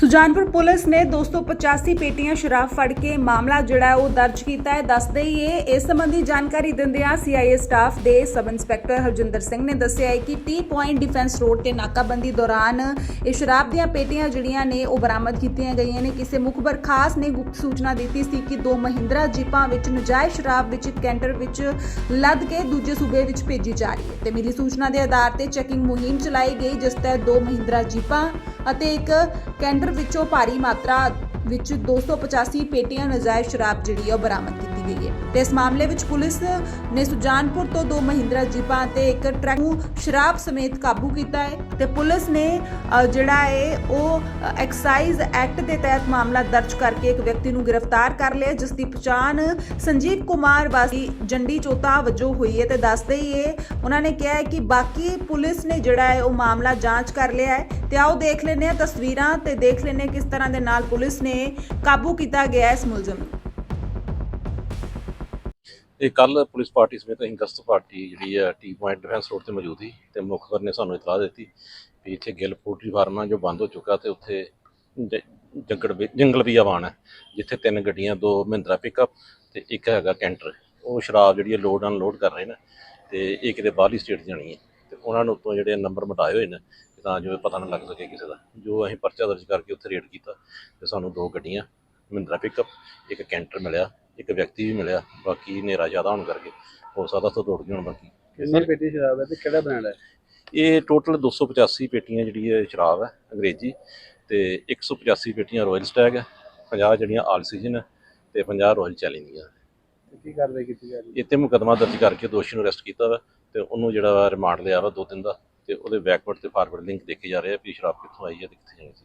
Sujanpur police ਨੇ 285 ਪੇਟੀਆਂ ਸ਼ਰਾਬ ਫੜ ਕੇ ਮਾਮਲਾ ਜਿਹੜਾ ਉਹ ਦਰਜ ਕੀਤਾ ਹੈ। ਦੱਸਦੇ ਹੀ ਇਸ ਸੰਬੰਧੀ ਜਾਣਕਾਰੀ ਦਿੰਦਿਆਂ ਸੀਆਈਏ ਸਟਾਫ ਦੇ ਸਬ ਇੰਸਪੈਕਟਰ ਹਰਜਿੰਦਰ ਸਿੰਘ ਨੇ ਦੱਸਿਆ ਹੈ ਕਿ ਟੀ ਪੁਆਇੰਟ ਡਿਫੈਂਸ ਰੋਡ ਤੇ ਨਾਕਾਬੰਦੀ ਦੌਰਾਨ ਇਹ ਸ਼ਰਾਬ ਦੀਆਂ ਪੇਟੀਆਂ ਜਿਹੜੀਆਂ ਨੇ, ਉਹ ਬਰਾਮਦ ਕੀਤੀਆਂ ਗਈਆਂ ਨੇ। ਕਿਸੇ ਮੁਖਬਰ ਖਾਸ ਨੇ ਗੁਪਤ ਸੂਚਨਾ ਦਿੱਤੀ ਸੀ ਕਿ ਦੋ ਮਹਿੰਦਰਾ ਜੀਪਾਂ ਵਿੱਚ ਨਜਾਇਜ਼ ਸ਼ਰਾਬ ਵਿੱਚ ਇੱਕ ਕੈਂਟਰ ਵਿੱਚ ਲੱਦ ਕੇ ਦੂਜੇ ਸੂਬੇ ਵਿੱਚ ਭੇਜੀ ਜਾ ਰਹੀ ਹੈ। ਤੇ ਮਿਲੀ ਸੂਚਨਾ ਦੇ ਆਧਾਰ ਤੇ ਚੈਕਿੰਗ ਮੁਹਿੰਮ ਚਲਾਈ ਗਈ, ਜਿਸ ਤਹਿਤ ਦੋ ਮਹਿੰਦਰਾ ਜੀਪਾਂ ਅਤੇ ਇੱਕ ਕੈਂਟਰ ਵਿੱਚੋਂ ਭਾਰੀ ਮਾਤਰਾ ਵਿੱਚ 285 ਪੇਟੀਆਂ ਨਜਾਇਜ਼ ਸ਼ਰਾਬ ਜਿਹੜੀ ਹੈ ਉਹ ਬਰਾਮਦ ਕੀਤੀ ਗਈ ਹੈ। ਤੇ ਇਸ ਮਾਮਲੇ ਵਿੱਚ ਪੁਲਿਸ ਨੇ ਸੁਜਾਨਪੁਰ ਤੋਂ ਦੋ ਮਹਿੰਦਰਾ ਜੀਪਾਂ ਤੇ ਇੱਕ ਟਰੱਕ ਨੂੰ ਸ਼ਰਾਬ ਸਮੇਤ ਕਾਬੂ ਕੀਤਾ ਹੈ ਤੇ ਪੁਲਿਸ ਨੇ ਜਿਹੜਾ ਹੈ, ਉਹ ਐਕਸਾਈਜ਼ ਐਕਟ ਦੇ ਤਹਿਤ ਮਾਮਲਾ ਦਰਜ ਕਰਕੇ ਇੱਕ ਵਿਅਕਤੀ ਨੂੰ ਗ੍ਰਿਫਤਾਰ ਕਰ ਲਿਆ, ਜਿਸ ਦੀ ਪਛਾਣ ਸੰਜੀਵ ਕੁਮਾਰ ਵਾਸੀ ਜੰਡੀ ਚੋਤਾ ਵਜੋਂ ਹੋਈ ਹੈ। ਤੇ ਦੱਸਦੇ ਹੀ ਇਹ, ਉਹਨਾਂ ਨੇ ਕਿਹਾ ਹੈ ਕਿ ਬਾਕੀ ਪੁਲਿਸ ਨੇ ਜਿਹੜਾ ਹੈ, ਉਹ ਮਾਮਲਾ ਜਾਂਚ ਕਰ ਲਿਆ ਹੈ। ਤੇ ਆਓ ਦੇਖ ਲੈਂਦੇ ਹਾਂ ਤਸਵੀਰਾਂ ਤੇ ਦੇਖ ਲੈਂਦੇ ਕਿਸ ਤਰ੍ਹਾਂ ਦੇ ਨਾਲ ਪੁਲਿਸ ਨੇ ਕਾਬੂ ਕੀਤਾ ਗਿਆ ਇਸ ਮੁਲਜ਼ਮ ਨੂੰ। ਇਹ ਕੱਲ ਪੁਲਿਸ ਪਾਰਟੀ ਸਮੇਤ ਅਸੀਂ ਗਸਤ ਪਾਰਟੀ ਜਿਹੜੀ ਆ ਟੀ ਪੁਆਇੰਟ ਡਿਫੈਂਸ ਰੋਡ ਤੇ ਮੌਜੂਦ ਸੀ ਤੇ ਮੁਖਬਰ ਨੇ ਸਾਨੂੰ ਇਤਲਾਹ ਦਿੱਤੀ ਵੀ ਇੱਥੇ ਗਿੱਲ ਪੋਲਟਰੀ ਫਾਰਮ ਆ ਜੋ ਬੰਦ ਹੋ ਚੁੱਕਾ ਤੇ ਉੱਥੇ ਜ- ਜੰਗਲ ਵੀ- ਜੰਗਲ ਵੀ ਆਵਾਨ ਹੈ, ਜਿੱਥੇ ਤਿੰਨ ਗੱਡੀਆਂ, ਦੋ ਮਹਿੰਦਰਾ ਪਿਕਅਪ ਤੇ ਇੱਕ ਹੈਗਾ ਕੈਂਟਰ। ਉਹ ਸ਼ਰਾਬ ਜਿਹੜੀ ਹੈ ਲੋਡ ਅਨਲੋਡ ਕਰ ਰਹੇ ਨੇ ਤੇ ਇਹ ਕਿਤੇ ਬਾਹਰਲੀ ਸਟੇਟ ਜਾਣੀ ਹੈ ਤੇ ਉਹਨਾਂ ਨੂੰ ਉੱਤੋਂ ਜਿਹੜੇ ਨੰਬਰ ਮਟਾਏ ਹੋਏ ਨੇ ਕਿ ਤਾਂ ਜੋ ਪਤਾ ਨਾ ਲੱਗ ਸਕੇ ਕਿਸੇ ਦਾ। ਜੋ ਅਸੀਂ ਪਰਚਾ ਦਰਜ ਕਰਕੇ ਉੱਥੇ ਰੇਡ ਕੀਤਾ ਤੇ ਸਾਨੂੰ ਦੋ ਗੱਡੀਆਂ, ਮਹਿੰਦਰਾ ਪਿਕਅਪ ਇੱਕ ਕੈਂਟਰ ਮਿਲਿਆ ਇੱਕ ਵਿਅਕਤੀ ਵੀ ਮਿਲਿਆ ਬਾਕੀ ਹਨੇਰਾ ਜ਼ਿਆਦਾ ਹੋਣ ਕਰਕੇ ਹੋ ਸਕਦਾ ਤੋਂ ਦੌੜ ਗਏ ਹੋਣ ਬਾਕੀ। ਕਿੰਨੀ ਪੇਟੀ ਸ਼ਰਾਬ ਹੈ ਤੇ ਕਿਹੜਾ ਬ੍ਰਾਂਡ ਹੈ? ਇਹ ਟੋਟਲ 285 ਪੇਟੀਆਂ ਜਿਹੜੀ ਹੈ ਸ਼ਰਾਬ ਹੈ ਅੰਗਰੇਜ਼ੀ ਤੇ 185 ਪੇਟੀਆਂ ਰਾਇਲ ਸਟੈਗ ਹੈ 50 ਜਿਹੜੀਆਂ ਆਲ ਸੀਜ਼ਨ ਹੈ ਤੇ 50 ਰਾਇਲ ਚੈਲਿੰਗ ਦੀਆਂ। ਤੇ ਕੀ ਕਾਰਵਾਈ ਕੀਤੀ ਜਾ ਰਹੀ ਹੈ? ਇੱਥੇ ਮੁਕਦਮਾ ਦਰਜ ਕਰਕੇ ਦੋਸ਼ੀ ਨੂੰ ਅਰੈਸਟ ਕੀਤਾ ਵਾ ਤੇ ਉਹਨੂੰ ਜਿਹੜਾ ਰਿਮਾਂਡ ਲਿਆ ਵਾ ਦੋ ਦਿਨ ਦਾ ਤੇ ਉਹਦੇ ਬੈਕਵਰਡ ਤੇ ਫਾਰਵਰਡ ਲਿੰਕ ਦੇਖੇ ਜਾ ਰਹੇ ਆ ਵੀ ਸ਼ਰਾਬ ਕਿੱਥੋਂ ਆਈ ਹੈ ਤੇ ਕਿੱਥੇ ਜਾਣੀ ਸੀ।